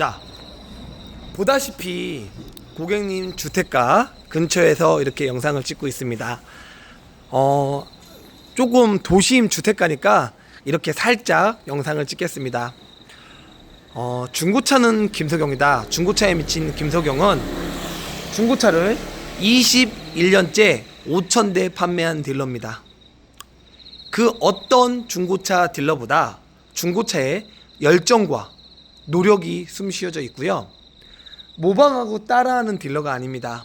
자, 보다시피 고객님 주택가 근처에서 이렇게 영상을 찍고 있습니다. 어, 조금 도심 주택가니까 이렇게 살짝 영상을 찍겠습니다. 어, 중고차는 김석영이다. 중고차에 미친 김석영은 중고차를 21년째 5,000대 판매한 딜러입니다. 그 어떤 중고차 딜러보다 중고차에 열정과 노력이 숨쉬어져 있고요. 모방하고 따라하는 딜러가 아닙니다.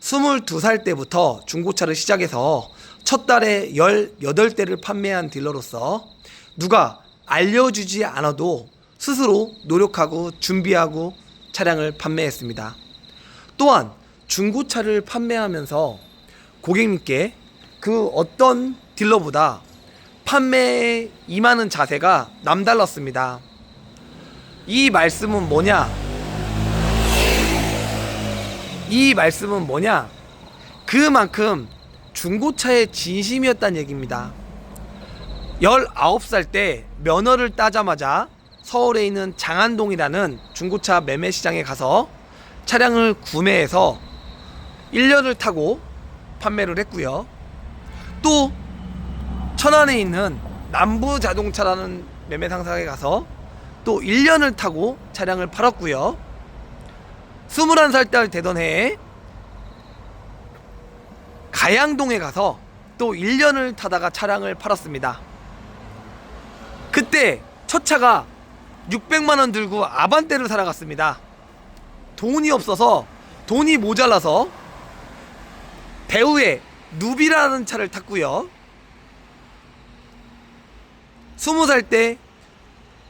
22살 때부터 중고차를 시작해서 첫 달에 18대를 판매한 딜러로서 누가 알려주지 않아도 스스로 노력하고 준비하고 차량을 판매했습니다. 또한 중고차를 판매하면서 고객님께 그 어떤 딜러보다 판매에 임하는 자세가 남달랐습니다. 이 말씀은 뭐냐? 이 말씀은 뭐냐? 그만큼 중고차의 진심이었다는 얘기입니다. 19살 때 면허를 따자마자 서울에 있는 장안동이라는 중고차 매매 시장에 가서 차량을 구매해서 1년을 타고 판매를 했고요. 또 천안에 있는 남부 자동차라는 매매 상사에 가서 또 1년을 타고 차량을 팔았고요. 21살 때 되던 해에 가양동에 가서 또 1년을 타다가 차량을 팔았습니다. 그때 첫 차가 600만 원 들고 아반떼를 살아갔습니다. 돈이 없어서 돈이 모자라서 배우의 누비라는 차를 탔고요. 20살 때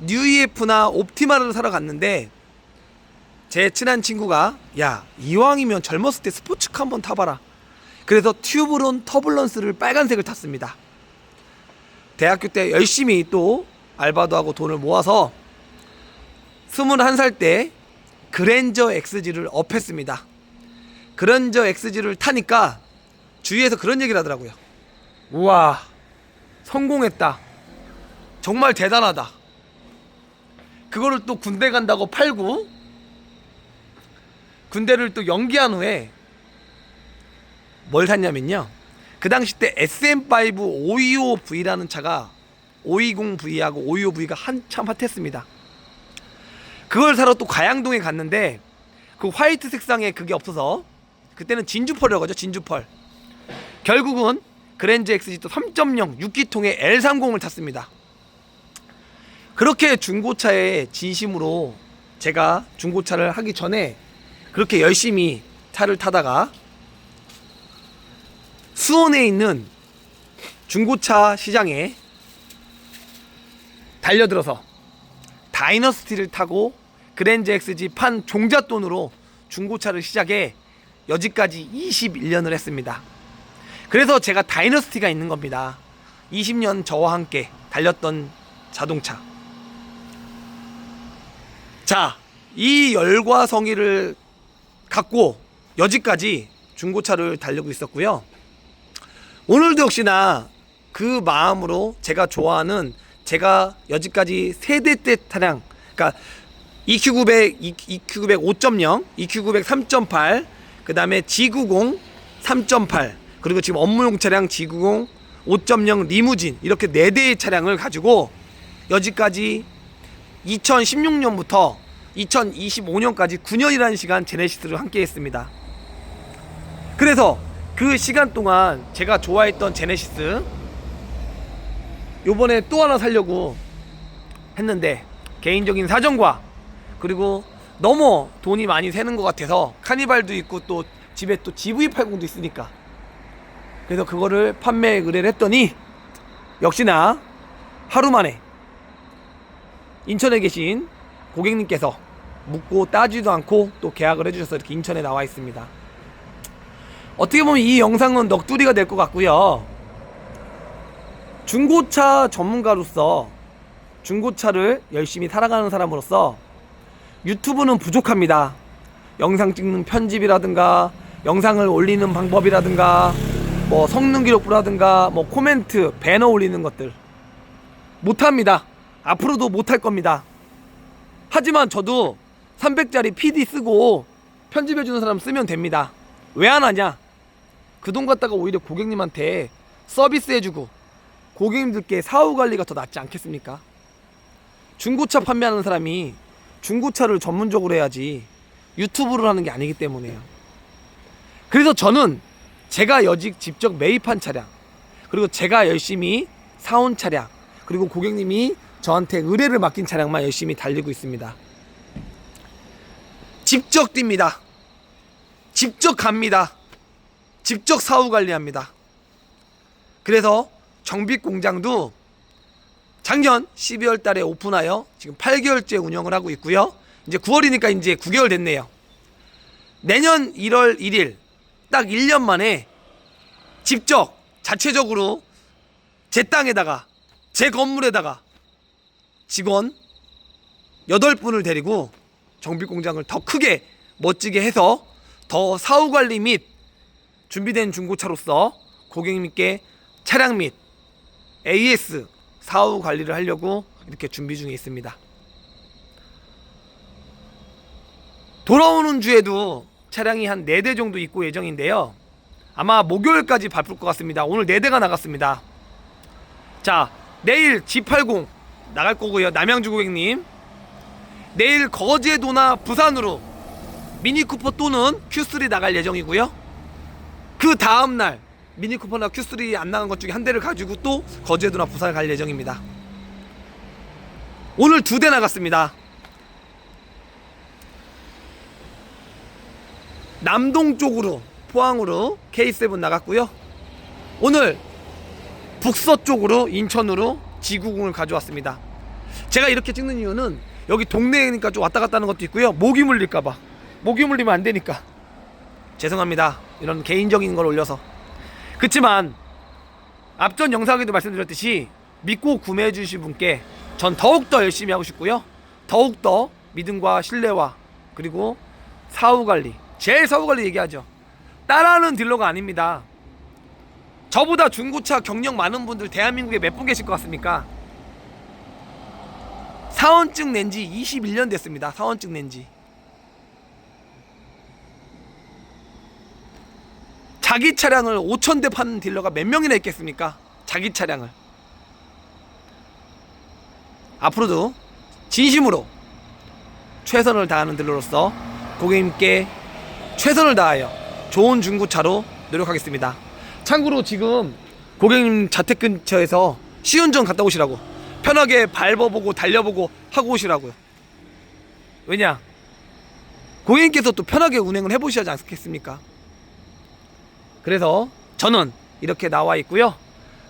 뉴이에프나 옵티마를 사러 갔는데 제 친한 친구가 야 이왕이면 젊었을 때 스포츠카 한번 타봐라. 그래서 튜브론 터블런스를 빨간색을 탔습니다. 대학교 때 열심히 또 알바도 하고 돈을 모아서 21살 때 그랜저 XG를 업했습니다. 그랜저 XG를 타니까 주위에서 그런 얘기를 하더라고요. 우와, 성공했다. 정말 대단하다. 그거를 또 군대 간다고 팔고 군대를 또 연기한 후에 뭘 샀냐면요. 그 당시 때 SM5 525V라는 차가 520V하고 525V가 한참 핫했습니다. 그걸 사러 또 가양동에 갔는데 그 화이트 색상에 그게 없어서 그때는 진주펄이라고 하죠. 진주펄. 결국은 그랜저 XG 또 3.0 6기통의 L30을 탔습니다. 그렇게 중고차에 진심으로 제가 중고차를 하기 전에 그렇게 열심히 차를 타다가 수원에 있는 중고차 시장에 달려들어서 다이너스티를 타고 그랜저 XG 판 종잣돈으로 중고차를 시작해 여지까지 21년을 했습니다. 그래서 제가 다이너스티가 있는 겁니다. 20년 저와 함께 달렸던 자동차. 자, 이 열과 성의를 갖고 여지까지 중고차를 달리고 있었고요. 오늘도 역시나 그 마음으로 제가 좋아하는 제가 여지까지 세대 때 차량, 그러니까 EQ900, EQ900 5.0, EQ900 3.8, 그 다음에 G90 3.8, 그리고 지금 업무용 차량 G90 5.0 리무진 이렇게 네 대의 차량을 가지고 여지까지 2016년부터 2025년까지 9년이라는 시간 제네시스를 함께 했습니다. 그래서 그 시간 동안 제가 좋아했던 제네시스 요번에 또 하나 살려고 했는데 개인적인 사정과 그리고 너무 돈이 많이 새는 것 같아서 카니발도 있고 또 집에 또 GV80도 있으니까 그래서 그거를 판매 의뢰를 했더니 역시나 하루 만에 인천에 계신 고객님께서 묻고 따지도 않고 또 계약을 해주셔서 이렇게 인천에 나와 있습니다. 어떻게 보면 이 영상은 넋두리가 될 것 같고요. 중고차 전문가로서 중고차를 열심히 살아가는 사람으로서 유튜브는 부족합니다. 영상 찍는 편집이라든가 영상을 올리는 방법이라든가 뭐 성능 기록부라든가 뭐 코멘트 배너 올리는 것들 못합니다. 앞으로도 못할 겁니다. 하지만 저도 300짜리 PD 쓰고 편집해주는 사람 쓰면 됩니다. 왜 안 하냐? 그 돈 갖다가 오히려 고객님한테 서비스해주고 고객님들께 사후 관리가 더 낫지 않겠습니까? 중고차 판매하는 사람이 중고차를 전문적으로 해야지 유튜브를 하는 게 아니기 때문에요. 그래서 저는 제가 여직 직접 매입한 차량 그리고 제가 열심히 사온 차량 그리고 고객님이 저한테 의뢰를 맡긴 차량만 열심히 달리고 있습니다. 직접 뜁니다. 직접 갑니다. 직접 사후 관리합니다. 그래서 정비 공장도 작년 12월 달에 오픈하여 지금 8개월째 운영을 하고 있고요. 이제 9월이니까 이제 9개월 됐네요. 내년 1월 1일 딱 1년 만에 직접 자체적으로 제 땅에다가 제 건물에다가 직원 8분을 데리고 정비 공장을 더 크게 멋지게 해서 더 사후 관리 및 준비된 중고차로서 고객님께 차량 및 AS 사후 관리를 하려고 이렇게 준비 중에 있습니다. 돌아오는 주에도 차량이 한 4대 정도 있고 예정인데요. 아마 목요일까지 바쁠 것 같습니다. 오늘 4대가 나갔습니다. 자, 내일 G80 나갈 거고요. 남양주 고객님. 내일 거제도나 부산으로 미니쿠퍼 또는 Q3 나갈 예정이고요. 그 다음 날 미니쿠퍼나 Q3 안 나간 것 중에 한 대를 가지고 또 거제도나 부산 갈 예정입니다. 오늘 두 대 나갔습니다. 남동 쪽으로 포항으로 K7 나갔고요. 오늘 북서 쪽으로 인천으로 G90을 가져왔습니다. 제가 이렇게 찍는 이유는 여기 동네니까 좀 왔다 갔다 하는 것도 있고요. 모기 물릴까봐. 모기 물리면 안 되니까. 죄송합니다. 이런 개인적인 걸 올려서. 그렇지만 앞전 영상에도 말씀드렸듯이 믿고 구매해 주신 분께 전 더욱더 열심히 하고 싶고요. 더욱더 믿음과 신뢰와 그리고 사후 관리. 제일 사후 관리 얘기하죠. 따라하는 딜러가 아닙니다. 저보다 중고차 경력 많은 분들 대한민국에 몇 분 계실 것 같습니까? 사원증 낸 지 21년 됐습니다. 사원증 낸 지. 자기 차량을 5천 대 파는 딜러가 몇 명이나 있겠습니까? 자기 차량을. 앞으로도 진심으로 최선을 다하는 딜러로서 고객님께 최선을 다하여 좋은 중고차로 노력하겠습니다. 참고로 지금 고객님 자택 근처에서 시운전 갔다 오시라고 편하게 밟아보고 달려보고 하고 오시라고요. 왜냐? 고객님께서 또 편하게 운행을 해보셔야 하지 않겠습니까? 그래서 저는 이렇게 나와 있고요.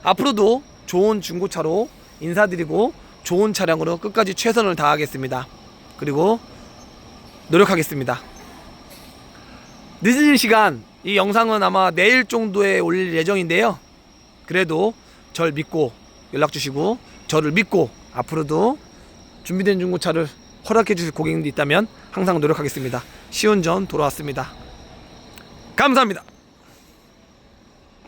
앞으로도 좋은 중고차로 인사드리고 좋은 차량으로 끝까지 최선을 다하겠습니다. 그리고 노력하겠습니다. 늦은 시간 이 영상은 아마 내일 정도에 올릴 예정인데요. 그래도 절 믿고 연락 주시고 저를 믿고 앞으로도 준비된 중고차를 허락해 주실 고객님도 있다면 항상 노력하겠습니다. 시운전 돌아왔습니다. 감사합니다.